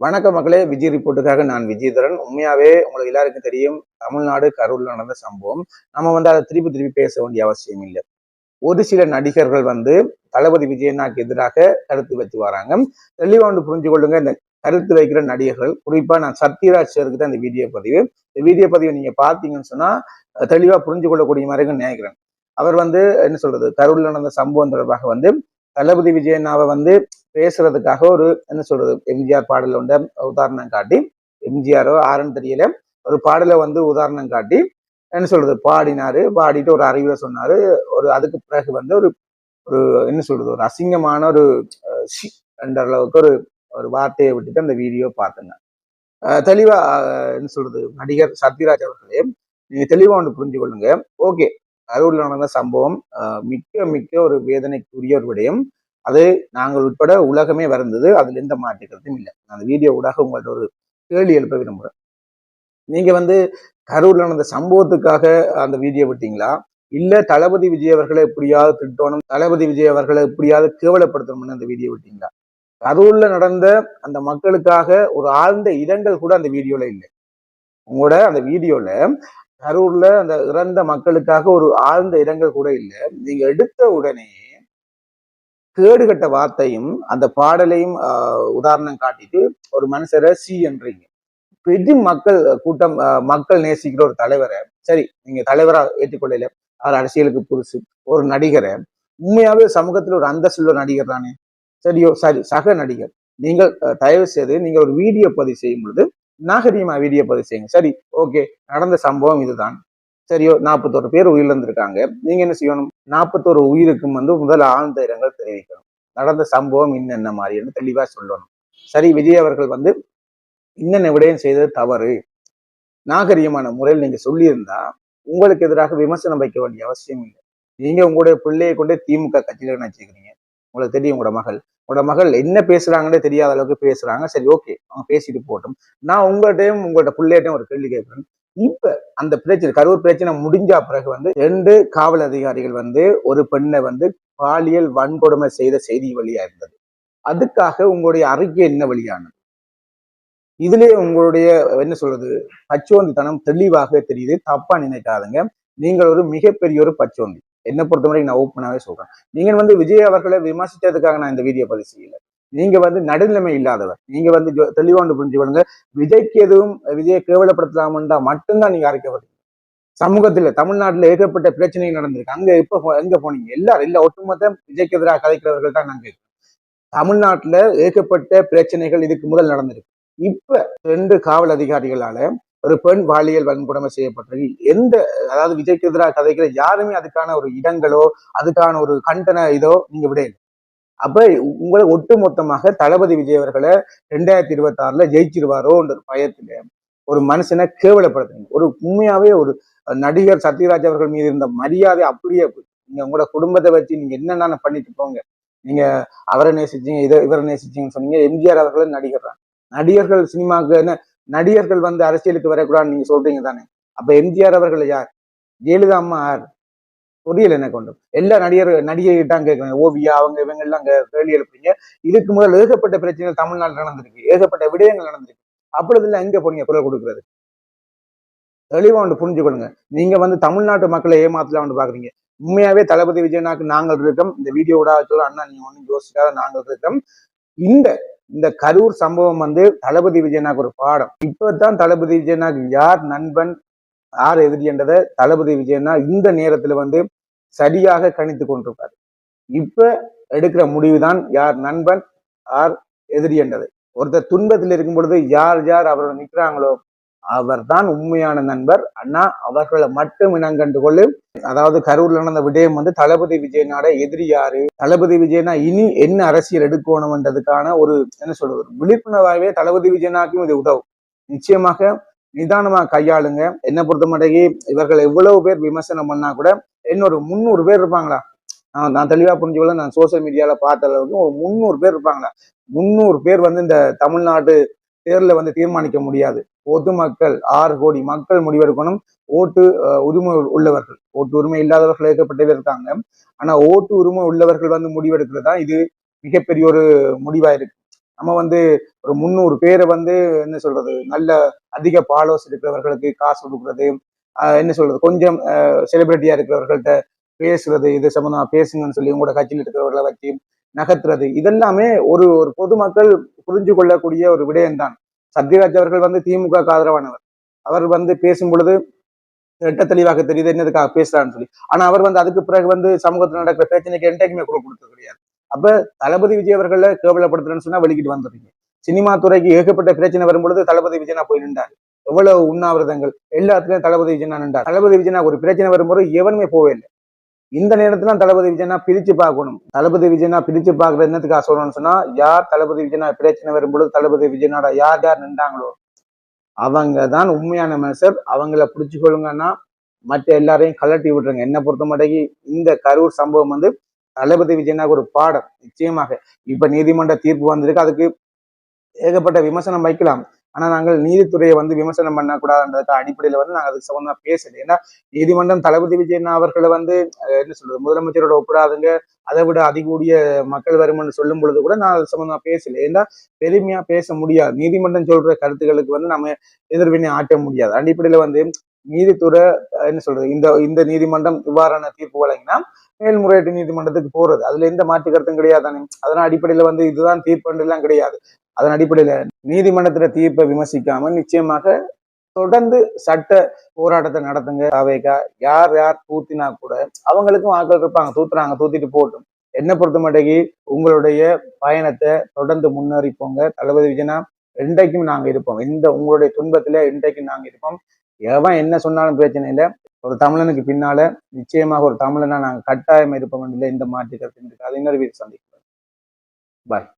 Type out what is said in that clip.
வணக்க மக்களே விஜய் ரிப்போர்ட்டுக்காக நான் விஜயதரன். உண்மையாவே உங்களுக்கு எல்லாருக்கும் தெரியும் தமிழ்நாடு கரூர்ல நடந்த சம்பவம். நம்ம வந்து அதை திருப்பி திருப்பி பேச வேண்டிய அவசியம் இல்லை. ஒரு சில நடிகர்கள் வந்து தளபதி விஜயனாக்கு எதிராக கருத்து வச்சு வராங்க. தெளிவா வந்து புரிஞ்சு கொள்ளுங்க இந்த கருத்து வைக்கிற நடிகர்கள் குறிப்பா நான் சத்யராஜ் சாருக்கு தான் இந்த வீடியோ பதிவு. இந்த வீடியோ பதிவை நீங்க பாத்தீங்கன்னு சொன்னா தெளிவா புரிஞ்சு கொள்ளக்கூடிய மாதிரி நினைக்கிறேன். அவர் வந்து என்ன சொல்றது கரூர்ல நடந்த சம்பவம் தொடர்பாக வந்து தளபதி விஜயனாவை வந்து பேசுறதுக்காக ஒரு என்ன சொல்றது எம்ஜிஆர் பாடல உண்ட உதாரணம் காட்டி எம்ஜிஆரோ ஆரன் தெரியல ஒரு பாடலை வந்து உதாரணம் காட்டி என்ன சொல்றது பாடினாரு பாடிட்டு ஒரு அறிவுரை சொன்னாரு ஒரு அதுக்கு பிறகு வந்து ஒரு ஒரு என்ன சொல்றது ஒரு அசிங்கமான ஒரு ஷி என்ற அளவுக்கு ஒரு ஒரு வார்த்தையை விட்டுட்டு அந்த வீடியோ பார்த்தேங்க. தெளிவா என்ன சொல்றது நடிகர் சத்யராஜ் அவர்களே நீங்க தெளிவா ஒன்று புரிஞ்சு கொள்ளுங்க ஓகே கரூர்ல நடந்த சம்பவம் மிக்க மிக்க ஒரு வேதனைக்குரிய ஒரு விடயம். அது நாங்கள் உட்பட உலகமே வறந்தது அதுல எந்த மாற்று இல்லை. நான் அந்த வீடியோ ஊடாக உங்கள்ட்ட ஒரு கேள்வி எழுப்ப விரும்புகிறேன் நீங்க வந்து கரூர்ல நடந்த சம்பவத்துக்காக அந்த வீடியோ விட்டீங்களா? இல்ல தளபதி விஜய் அவர்களை எப்படியாவது திட்டணும் தளபதி விஜய் அவர்களை எப்படியாவது கேவலப்படுத்தணும்னு அந்த வீடியோ விட்டீங்களா? கரூர்ல நடந்த அந்த மக்களுக்காக ஒரு ஆழ்ந்த இடங்கள் கூட அந்த வீடியோல இல்லை. உங்களோட அந்த வீடியோல கரூர்ல அந்த இறந்த மக்களுக்காக ஒரு ஆழ்ந்த இடங்கள் கூட இல்லை. நீங்க எடுத்த உடனே கேடுகட்ட வார்த்தையும் அந்த பாடலையும் உதாரணம் காட்டிட்டு ஒரு மனுஷரை சி என்றீங்க பெரிய மக்கள் கூட்டம் மக்கள் நேசிக்கிற ஒரு தலைவரை சரி நீங்க தலைவரா ஏற்றுக்கொள்ளல அவர் அரசியலுக்கு புதுசு ஒரு நடிகரை உண்மையாவே சமூகத்தில் ஒரு அந்தஸ்துள்ள நடிகர் தானே? சரியோ சரி சக நடிகர். நீங்கள் தயவு செய்து நீங்க ஒரு வீடியோ பதிவு செய்யும் பொழுது நாகரீகமா வீடியோ பதிவு செய்யுங்க. சரி ஓகே நடந்த சம்பவம் இதுதான். சரியோ நாற்பத்தோரு பேர் உயிரிழந்திருக்காங்க. நீங்க என்ன செய்யணும்? நாற்பத்தோரு உயிருக்கும் வந்து முதல் ஆழ்ந்த இரங்கல் தெரிவிக்கணும். நடந்த சம்பவம் இன்னென்ன மாதிரின்னு தெளிவாக சொல்லணும். சரி விஜய் அவர்கள் வந்து இன்னென்ன விடயம் செய்தது தவறு? நாகரிகமான முறையில் நீங்க சொல்லியிருந்தா உங்களுக்கு எதிராக விமர்சனம் வைக்க வேண்டிய அவசியம் இல்லை. நீங்க உங்களுடைய பிள்ளையை கொண்டு திமுக கட்சியில் நினைச்சுக்கிறீங்க உங்களுக்கு தெரியும் உங்களோட மகள். உங்களோட மகள் என்ன பேசுறாங்கன்னே தெரியாத அளவுக்கு பேசுறாங்க. சரி ஓகே. அவங்க பேசிட்டு போகட்டும். நான் உங்கள்கிட்டையும் உங்களோட பிள்ளைகிட்டையும் ஒரு கேள்வி கேட்குறேன். இப்ப அந்த பிரச்சனை கரூர் பிரச்சனை முடிஞ்ச பிறகு வந்து ரெண்டு காவல் அதிகாரிகள் வந்து ஒரு பெண்ணை வந்து பாலியல் வன்கொடுமை செய்த செய்தி வழியா இருந்தது. அதுக்காக உங்களுடைய அறிக்கை என்ன வழியானது? இதுலயே உங்களுடைய என்ன சொல்றது பச்சோந்தித்தனம் தெளிவாகவே தெரியுது. தப்பா நினைக்காதுங்க. நீங்கள் ஒரு மிகப்பெரிய ஒரு பச்சோந்தி. என்னை பொறுத்தவரைக்கும் நான் ஓப்பனாவே சொல்றேன். நீங்க வந்து விஜய் அவர்களை விமர்சித்ததுக்காக நான் இந்த வீடியோ பதிவு செய்யலை. நீங்க வந்து நடுநிலைமை இல்லாதவர். நீங்க வந்து தெளிவாண்டு ஒன்று புரிஞ்சுக்கொள்ளுங்க விஜய்க்கு எதுவும் விஜயை கேவலப்படுத்தலாமன்றா மட்டும்தான் நீங்க அரைக்கப்படுறீங்க சமூகத்துல தமிழ்நாட்டுல ஏகப்பட்ட பிரச்சனைகள் நடந்திருக்கு. அங்க இப்ப எங்க போனீங்க? எல்லாரும் இல்ல ஒட்டுமொத்த விஜய்க்கு எதிராக கதைக்கிறவர்கள் தான் நாங்க தமிழ்நாட்டுல ஏகப்பட்ட பிரச்சனைகள் இதுக்கு முதல் நடந்திருக்கு. இப்ப ரெண்டு காவல் அதிகாரிகளால ஒரு பெண் பாலியல் வன்கொடுமை செய்யப்பட்டது. எந்த அதாவது விஜய்க்கு எதிராக கதைக்கிற யாருமே அதுக்கான ஒரு இடங்களோ அதுக்கான ஒரு கண்டன இதோ நீங்க விடையில அப்ப உங்களை ஒட்டுமொத்தமாக தளபதி விஜய் அவர்களை ரெண்டாயிரத்தி இருபத்தி ஆறுல ஜெயிச்சிருவாரோன்ற பயத்துல ஒரு மனுஷனை கேவலப்படுத்துறீங்க. ஒரு உண்மையாவே ஒரு நடிகர் சத்யராஜ் அவர்கள் மீது இருந்த மரியாதை அப்படியே நீங்க உங்களோட குடும்பத்தை வச்சு நீங்க என்னென்ன பண்ணிட்டு போங்க. நீங்க அவரை நேசிச்சீங்க இதை இவரை நேசிச்சீங்கன்னு சொன்னீங்க. எம்ஜிஆர் அவர்கள் நடிகர் தான் நடிகர்கள். சினிமாக்கு என்ன? நடிகர்கள் வந்து அரசியலுக்கு வரக்கூடாதுன்னு நீங்க சொல்றீங்க தானே. அப்ப எம்ஜிஆர் அவர்கள் யார்? ஜெயலலிதா அம்மா யார்? புரியல எனக்கு கொண்டு எல்லா நடிகர் நடிகை தான் ஓவியா அவங்க இவங்க எல்லாம் கேள்வி எழுப்புறீங்க. இதுக்கு முதல் ஏகப்பட்ட பிரச்சனைகள் தமிழ்நாட்டில் நடந்திருக்கு. ஏகப்பட்ட விடயங்கள் நடந்திருக்கு. அப்பொழுது எல்லாம் எங்க போனீங்க குரல் கொடுக்குறது? தெளிவாக ஒன்று புரிஞ்சுக்கொள்ளுங்க நீங்க வந்து தமிழ்நாட்டு மக்களை ஏமாத்தலாம் ஒன்று பாக்குறீங்க. உண்மையாவே தளபதி விஜயனாக்கு நாங்கள் இருக்கோம். இந்த வீடியோட சொல்ல அண்ணா நீங்க ஒன்றும் யோசிக்காத நாங்கள் இருக்கோம். இந்த இந்த கரூர் சம்பவம் வந்து தளபதி விஜயனாக்கு ஒரு பாடம். இப்பதான் தளபதி விஜயனாக்கு யார் நண்பன் யார் எதிரி என்றதை தளபதி விஜயனா இந்த நேரத்துல வந்து சரியாக கணித்து கொண்டிருப்பார். இப்ப எடுக்கிற முடிவுதான் யார் நண்பன் யார் எதிரி என்றது. ஒருத்தர் துன்பத்தில் இருக்கும் பொழுது யார் யார் அவரோட நிற்கிறாங்களோ அவர்தான் உண்மையான நண்பர். அண்ணா அவர்களை மட்டும் இனங்கண்டு கொள்ளு. அதாவது கரூர்ல நடந்த விடயம் வந்து தளபதி விஜயனோட எதிரி யாரு? தளபதி விஜயனா இனி என்ன அரசியல் எடுக்கணும்ன்றதுக்கான ஒரு என்ன சொல்றது ஒரு விழிப்புணர்வாகவே தளபதி விஜயனாக்கும் இது உதவும். நிச்சயமாக நிதானமா கையாளுங்க. என்னை பொறுத்த மட்டும் இவர்கள் எவ்வளவு பேர் விமர்சனம் பண்ணா கூட இன்னொரு முந்நூறு பேர் இருப்பாங்களா? நான் நான் புரிஞ்சுக்கல நான் சோசியல் மீடியாவில் பார்த்த அளவுக்கு ஒரு முந்நூறு பேர் இருப்பாங்களா? முந்நூறு பேர் வந்து இந்த தமிழ்நாடு தேர்தலில் வந்து தீர்மானிக்க முடியாது. பொதுமக்கள் ஆறு கோடி மக்கள் முடிவெடுக்கணும். ஓட்டு உரிமை உள்ளவர்கள். ஓட்டு உரிமை இல்லாதவர்கள் ஏற்கப்பட்ட இருக்காங்க. ஆனா ஓட்டு உரிமை உள்ளவர்கள் வந்து முடிவெடுக்கிறது தான் இது மிகப்பெரிய ஒரு முடிவா இருக்கு. நம்ம வந்து ஒரு முந்நூறு பேரை வந்து என்ன சொல்றது? நல்ல அதிக பாலோஸ் இருக்கிறவர்களுக்கு காசு கொடுக்குறது என்ன சொல்றது கொஞ்சம் செலிபிரிட்டியா இருக்கிறவர்கள்ட்ட பேசுறது இது சம்பந்தமா பேசுங்கன்னு சொல்லி உங்களோட கட்சியில் இருக்கிறவர்களை வச்சு நகர்த்துறது இதெல்லாமே ஒரு ஒரு பொதுமக்கள் புரிஞ்சு கொள்ளக்கூடிய ஒரு விடயம்தான். சத்யராஜ் அவர்கள் வந்து திமுக ஆதரவானவர். அவர் வந்து பேசும் பொழுது எட்ட தெளிவாக தெரியுது என்னதுக்காக பேசுறான்னு சொல்லி. ஆனா அவர் வந்து அதுக்கு பிறகு வந்து சமூகத்தில் நடக்கிற பிரச்சனைக்கு என்றைக்குமே குரல் கொடுத்தது கிடையாது. அப்ப தளபதி விஜய் அவர்களை கேவலப்படுத்துறேன்னு சொன்னா வெளிக்கிட்டு வந்துடுறீங்க. சினிமா துறைக்கு ஏகப்பட்ட பிரச்சனை வரும்பொழுது தளபதி விஜயனா போய் நின்றாரு. எவ்வளவு உண்ணாவிரதங்கள். எல்லாத்துலயும் தளபதி விஜயனா நின்றார். தளபதி விஜயனா ஒரு பிரச்சனை வரும்போது எவனுமே போவே இல்லை. இந்த நேரத்துல தளபதி விஜயனா பிரிச்சு பார்க்கணும். தளபதி விஜயனா பிரிச்சு பார்க்கற என்னத்துக்காக சொல்லணும்னு சொன்னா யார் தளபதி விஜயனா பிரச்சனை வரும்பொழுது தளபதி விஜயனோட யார் யார் நின்றாங்களோ அவங்க தான் உண்மையான மனுஷர் அவங்கள பிடிச்சு கொள்ளுங்கன்னா மற்ற எல்லாரையும் கலட்டி விட்டுருங்க. என்ன பொறுத்த மாட்டேங்கி இந்த கரூர் சம்பவம் வந்து தளபதி விஜயனாக்கு ஒரு பாடம் நிச்சயமாக. இப்ப நீதிமன்ற தீர்ப்பு வந்திருக்கு. அதுக்கு ஏகப்பட்ட விமர்சனம் வைக்கலாம். ஆனா நாங்கள் நீதித்துறையை வந்து விமர்சனம் பண்ணக்கூடாதுன்றதுக்கு அடிப்படையில வந்து நாங்கள் அதுக்கு சம்பந்தமா பேசல. ஏன்னா நீதிமன்றம் தளபதி விஜயன் அவர்களை வந்து என்ன சொல்றது முதலமைச்சரோட ஒப்பிடாதுங்க. அதை விட அதிகூடிய மக்கள் வருமானு சொல்லும் பொழுது கூட நான் அது சம்பந்தமா பேசல. ஏன்னா பெருமையா பேச முடியாது. நீதிமன்றம் சொல்ற கருத்துக்களுக்கு வந்து நம்ம எதிர்வினை ஆட்ட முடியாது. அடிப்படையில வந்து நீதித்துறை அஹ், என்ன சொல்றது இந்த இந்த நீதிமன்றம் இவ்வாறான தீர்ப்பு வழங்கினா மேல்முறையீட்டு நீதிமன்றத்துக்கு போறது. அதுல எந்த மாற்று கருத்தும் கிடையாது தானே அதனால அடிப்படையில வந்து இதுதான் தீர்ப்பு எல்லாம் கிடையாது. அதன் அடிப்படையில் நீதிமன்றத்தில் தீர்ப்பை விமர்சிக்காம நிச்சயமாக தொடர்ந்து சட்ட போராட்டத்தை நடத்துங்க. அவைக்கா யார் யார் தூத்தினா கூட அவங்களுக்கும் ஆட்கள் இருப்பாங்க. தூத்துறாங்க தூத்திட்டு போட்டும் என்ன பொறுத்த மாட்டேங்கி உங்களுடைய பயணத்தை தொடர்ந்து முன்னேறி போங்க தளபதி விஜயனா இன்றைக்கும் நாங்க இருப்போம். இந்த உங்களுடைய துன்பத்துல இன்றைக்கும் நாங்க இருப்போம். எவன் என்ன சொன்னாலும் பிரச்சனை இல்லை. ஒரு தமிழனுக்கு பின்னால நிச்சயமாக ஒரு தமிழனா நாங்கள் கட்டாயம் இருப்போம். இல்லை இந்த மாற்று கருத்து இருக்கு அது இன்னொரு சந்திக்கிறோம் பாய்